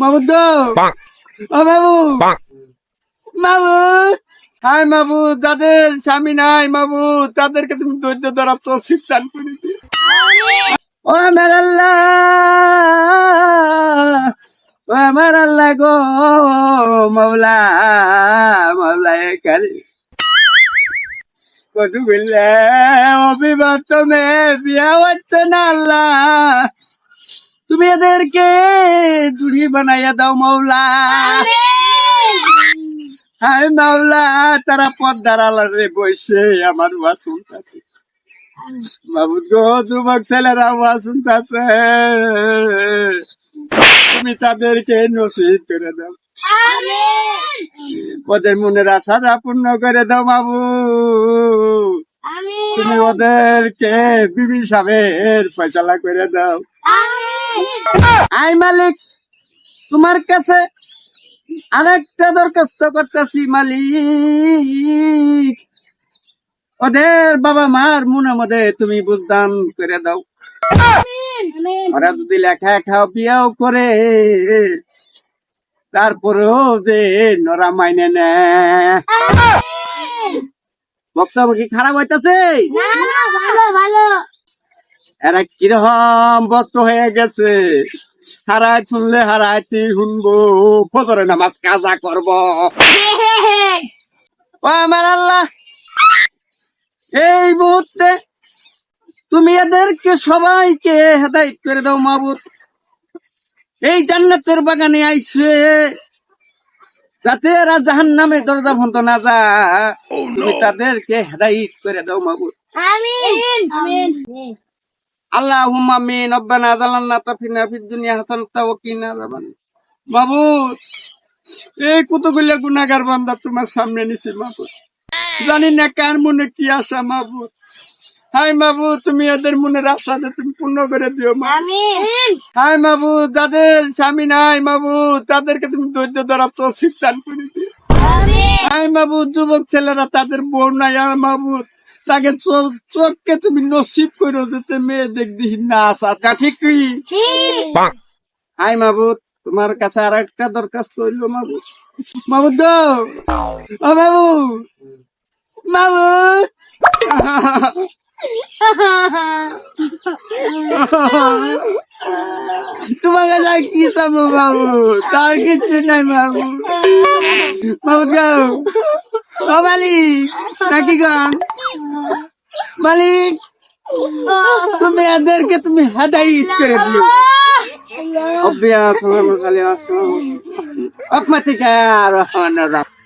মাবুদ ও বাবু বাবু হাই মাবু যাদের স্বামী নাই মাবু তাদেরকে তুমি ধৈর্য ধরা তো ফিকতান করে দিও। ও আমার আল্লাহ ও আমার আল্লাহ গো মাওলা মাওলা কারি কত বললে অভিবাদ তুমি বিয়া হচ্ছে না আল্লাহ। তুমি এদেরকে জুড়ি বানাইয়া দাও মাওলা। হাই মাওলা তারা পদ্মার আলারে বসে আমার ওয়া শুনতেছে। মাবুদ গো যুবক ছেলেরা ওয়া শুনতেছে। তুমি তাদেরকে নসিব করে দাও। ওদের মনের আশাটা পূর্ণ করে দাও মাবু তুমি ওদেরকে বিবি সাহেবের ফয়সালা করে দাও। আই মালিক তোমার কাছে আরেকটা দরখাস্ত করতেছি মালিক। ওদের বাবা মার মনে মধ্যে তুমি বুঝদান করে দাও। ওরা যদি লেখা খাও বিয়াও করে তারপরেও যে নরা মাইনে নে বক্তব্য কি খারাপ হইতাছে? এরা কীরকম বক্ত হয়ে গেছে? হারায় শুনলে হারাইতে শুনব ফজরে নামাজ কাজা করব। ও আমার আল্লাহ এই মুহূর্তে তুমি এদেরকে সবাইকে হেদায়ত করে দাও মাবুদ। এই জান্নাতের বাগানে আইছে যাতে এরা জাহান নামে দরজা বন্ধ না যা তুমি তাদেরকে হেদায়ত করে দাও মাবুদ। আল্লাহ হুমামিন রব্বানা জালান্না তাফিনা ফিদ দুনিয়া হাসানাতা ওয়া কিনা আযাবান। মাবুদ এই কতগুলো গুনাহগার বান্দা তোমার সামনে নিছি মাবুদ জানি না কার মনে কি আশা মাবুদ হাই মাবুদ তুমি এদের মনের আশাটা তুমি পূর্ণ করে দিও হাই মাবুদ যাদের স্বামী নাই মাবুদ তাদেরকে তুমি ধৈর্য ধরা তৌফিক দান করে দিও। হাই মাবুদ যুবক ছেলেরা তাদের বউ নাই আর মাবুদ তাকে চোখ চোখকে তুমি নসিব করে দিতে মেয়ে দেখবি না আসা। তা ঠিক কি? হাই মাবুদ তোমার কাছে আর একটা দরখাস্ত হইল মাবুদ। মাবুদ ও বাবু মাবুদ। তোমার কাছে আর কি চাবো বাবু তার কিছু নাই বাবু বাবু গাও ও মালিক নাকি গান মালিক তুমি এদেরকে তুমি হাদাইত করে দিও। সালাম আলাইহি ওয়া সাল্লাম আপনাতিকা রহমান রাহিম।